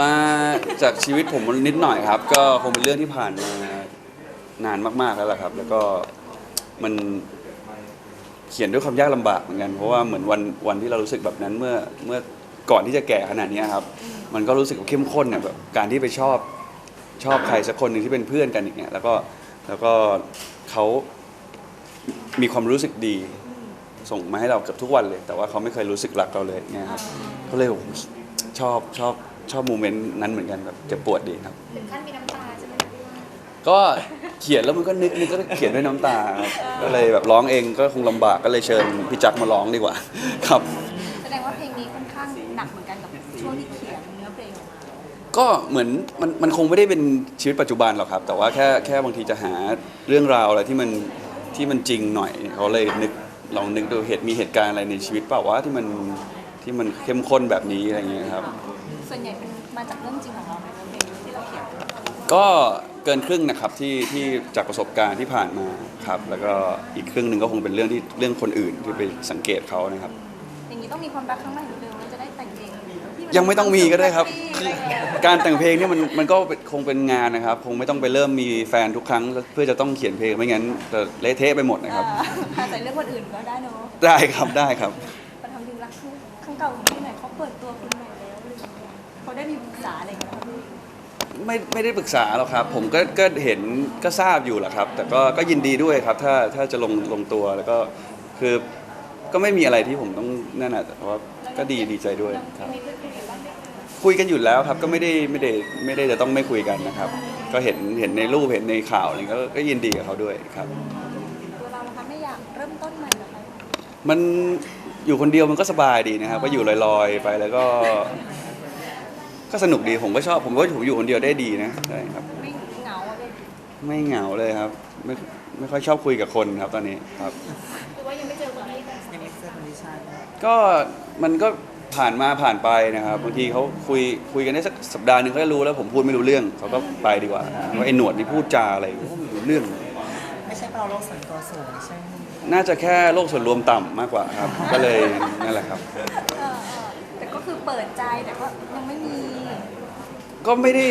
มาจากชีวิตผมนิดหน่อยครับ ก็คงเป็นเรื่องที่ผ่านมานานมากๆแล้วล่ะครับ แล้วก็มันเขียนด้วยความยากลำบากเหมือนกัน เพราะว่าเหมือนวันวันที่เรารู้สึกแบบนั้นเมื่อเมื่อก่อนที่จะแก่ขนาดนี้ครับ มันก็รู้สึกเข้มข้นเนี่ยแบบการที่ไปชอบชอบใครสักคนหนึ่งที่เป็นเพื่อนกันอย่างเงี้ยแล้วก็แล้วก็เขามีความรู้สึกดี ส่งมาให้เราเกือบทุกวันเลย แต่ว่าเขาไม่เคยรู้สึกรักเราเลยเนี่ยครับก็เลยชอบชอบ ชอบโมเมนต์นั้นเหมือนกันแบบเจ็บปวดดีครับ ถึงขั้นมีน้ำตาใช่ไหมคะพี่ว่าก็เขียนแล้วมันก็นึกนึกก็เขียนด้วยน้ำตาครับก็เลยแบบร้องเองก็คงลำบากก็เลยเชิญพี่จักรมาร้องดีกว่า ครับ แสดงว่าเพลงนี้ค่อนข้างหนักเหมือนกันกับช่วงที่เขียนเนื้อเพลงออกมาก็เหมือนมันมันคงไม่ได้เป็นชีวิตปัจจุบันหรอกครับ แต่ว่าแค่แค่บางทีจะหาเรื่องราวอะไรที่มันที่มันจริงหน่อยเขาเลยนึกลองนึกดูเหตุมีเหตุการณ์อะไรในชีวิตเปล่าว่าที่มัน ที่มันเข้มข้นแบบนี้อะไรอย่างเงี้ยครับ ส่วนใหญ่เป็นมาจากเรื่องจริงของเราไหมเพลงที่เราเขียนก็เกินครึ่งนะครับที่ที่จากประสบการณ์ที่ผ่านมาครับ แล้วก็อีกครึ่งหนึ่งก็คงเป็นเรื่องที่เรื่องคนอื่นที่ไปสังเกตเขานะครับ อย่างนี้ต้องมีความรักครั้งใหม่เหมือนเดิมแล้วจะได้แต่งเพลงที่นยังไม่ต้องมีก็ได้ครับแฮปปี้อะไรอย่างเงี้ยการแต่งเพลงเนี่ยมันมันก็คงเป็นงานนะครับ คงไม่ต้องไปเริ่มมีแฟนทุกครั้ง เพื่อจะต้องเขียนเพลงไม่งั้นจะเละเทะไปหมดนะครับอ่าแต่เรื่องคนอื่นก็ได้เนอะ ได้ครับได้ครับ เก่าของพี่หน่อยเขาเปิดตัวคุณใหม่แล้วอะไรอย่างเงี้ยเขาได้มีปรึกษาอะไรอย่างเงี้ยครับพี่ไม่ไม่ได้ปรึกษาหรอกครับ ผมก็ก็เห็นก็ทราบอยู่แหละครับ แต่ก็ก็ยินดีด้วยครับ ถ้าถ้าจะลงลงตัวแล้วก็คือก็ไม่มีอะไรที่ผมต้องนั่นน่ะแต่ว่าก็ดีดีใจด้วยครับ มีเพื่อนคุยกันบ้างไหมคะคุยกันอยู่แล้วครับก็ไม่ได้ไม่ได้ไม่ได้จะต้องไม่คุยกันนะครับ ก็เห็นเห็นในรูปเห็นในข่าวอะไรก็ก็ยินดีกับเขาด้วยครับ ตัวเรานะคะไม่อยากเริ่มต้นใหม่เหรอคะมัน อยู่คนเดียวมันก็สบายดีนะครับก็อยู่ลอยๆ ไปแล้วก็ ก็สนุกดีผมก็ชอบผมว่าผมอยู่คนเดียวได้ดีนะใช่ครับ ไม่เหงาอะไรไม่เหงาเลยครับ ไม่ไม่ค่อยชอบคุยกับคนครับตอนนี้ครับ หรือว่ายังไม่เจอคนที่แบบยังไม่เจอคนที่ใช่ก็มันก็ผ่านมาผ่านไปนะครับบางทีเขาคุยคุยกันได้สักสัปดาห์หนึ่งเขาจะรู้แล้วผมพูดไม่รู้เรื่องเขาก็ไปดีกว่าว่าไอ้หนวดนี่พูดจาอะไรไม่รู้เรื่อง ไม่ใช่เราโลกส่วนตัวสูงใช่ไหม น่าจะแค่โลกส่วนรวมต่ำมากกว่าครับ ก็เลยนั่นแหละครับ เออเออแต่ก็คือเปิดใจแต่ก็ยังไม่มี ก็ไม่ได้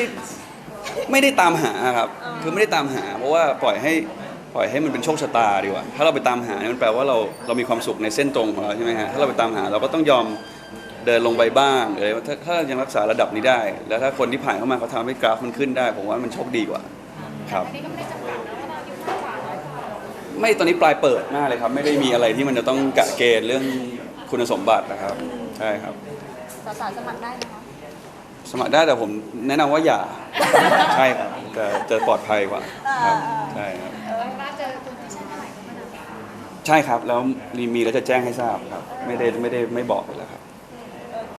ไม่ได้ตามหาครับคือไม่ได้ตามหา เพราะว่าปล่อยให้ปล่อยให้มันเป็นโชคชะตาดีกว่า ถ้าเราไปตามหาเนี่ยมันแปลว่าเราเรามีความสุขในเส้นตรงของเราใช่ไหมฮะถ้าเราไปตามหาเราก็ต้องยอมเดินลงไปบ้างหรือถ้าถ้ายังรักษาระดับนี้ได้ แล้วถ้าคนที่ผ่านเข้ามาเขาทำให้กราฟมันขึ้นได้ ผมว่ามันโชคดีกว่าครับ อันนี้ก็ไม่ได้จำกัดนะว่า ไม่ตอนนี้ปลายเปิดมากเลยครับ ไม่ได้มีอะไรที่มันจะต้องกะเกณฑ์เรื่องคุณสมบัตินะครับ ใช่ครับ สาวๆสมัครได้นะคะสมัครได้แต่ผมแนะนำว่าอย่า ใช่ครับจะจะปลอดภัยกว่าครับใช่ครับเออว่าเจอคนที่ใช่เมื่อไหร่ก็มานะใช่ครับแล้วมีมีแล้วจะแจ้งให้ทราบครับ ไม่ได้ไม่ได้ไม่บอกเลยแล้วครับ